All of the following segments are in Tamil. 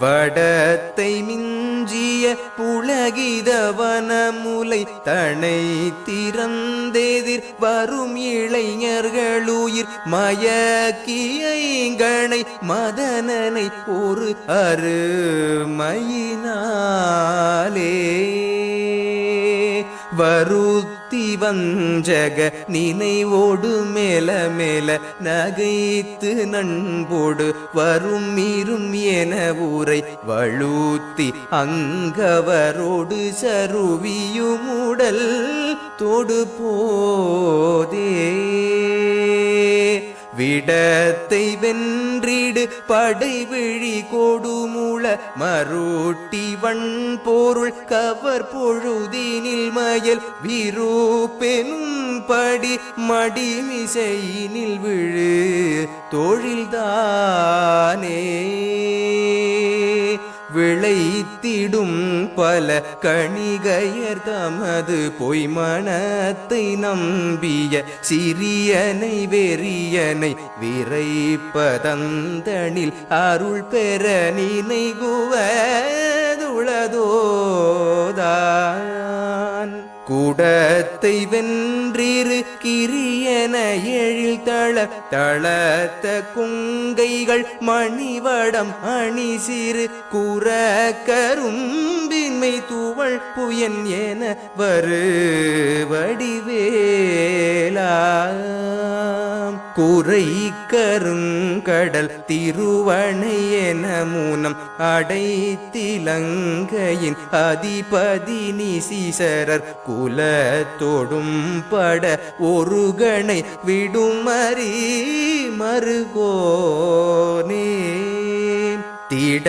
வடத்தை மிஞ்சிய புலகிதவனமுலை தனை திறந்தெதிர் வரும் இளைஞர்களுயிர் மயக்கியங்கனை மதனனை ஒரு அருமையினாலே. வருத்தி வஞ்சக நினைவோடு மேல மேல நகைத்து நண்போடு வரும் மீறும் என ஊரை வழுத்தி அங்கவரோடு சருவியுமுடல் தொடு போதே. விடத்தை வென்றிடு படை விழி கொடுமுள மருட்டி வன்பொருள் கவர் பொழுதினில் மயல் விருப்பெனும் படி மடிமிசையினில் விழு தொழில்தான் விளைத்திடும் பல கணிகையர் தமது பொய்மனத்தை நம்பிய சிறியனை வெறியனை விரைப்பதந்தனில் அருள் பெற நினைகுவதுளதோதா கூடத்தை வென்றிரு எழில் தள தளத்த குங்கைகள் மணிவடம் அணி சிறு குற கரும்பின்மை துவள் புயன் என வரு வடிவேலாம் குறை கருங்கடல் திருவணை மூனம் அடைத்திலங்கையின் அதிபதி நிசிசரர் குலத்தொடும் பட ஒரு கணை விடுமறி மறுகோனே. திட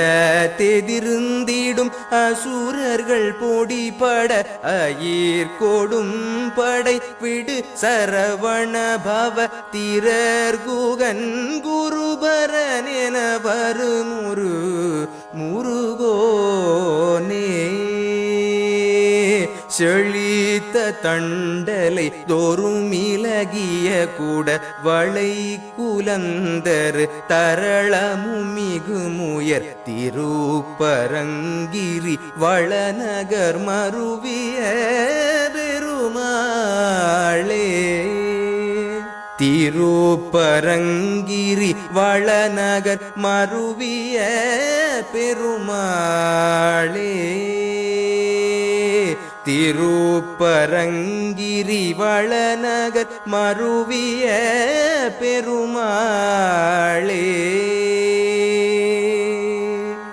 தெதிர்ந்திடும் அசுரர்கள் பொடிபட அயிர் கொடும் படை விடு சரவண பவ திரர் குகன் குருபரன் என வருமுரு முருகோனே. செழித்த தண்டலை தோறும் கூட வளை குலந்தர் தரளமும் மிகுமுயர் திருப்பரங்கிரி வளநகர் மருவிய பெருமாளே. திருப்பரங்கிரி வளநகர் மருவிய பெருமாளே. திருப்பரங்கிரி வளநகர் மருவிய பெருமா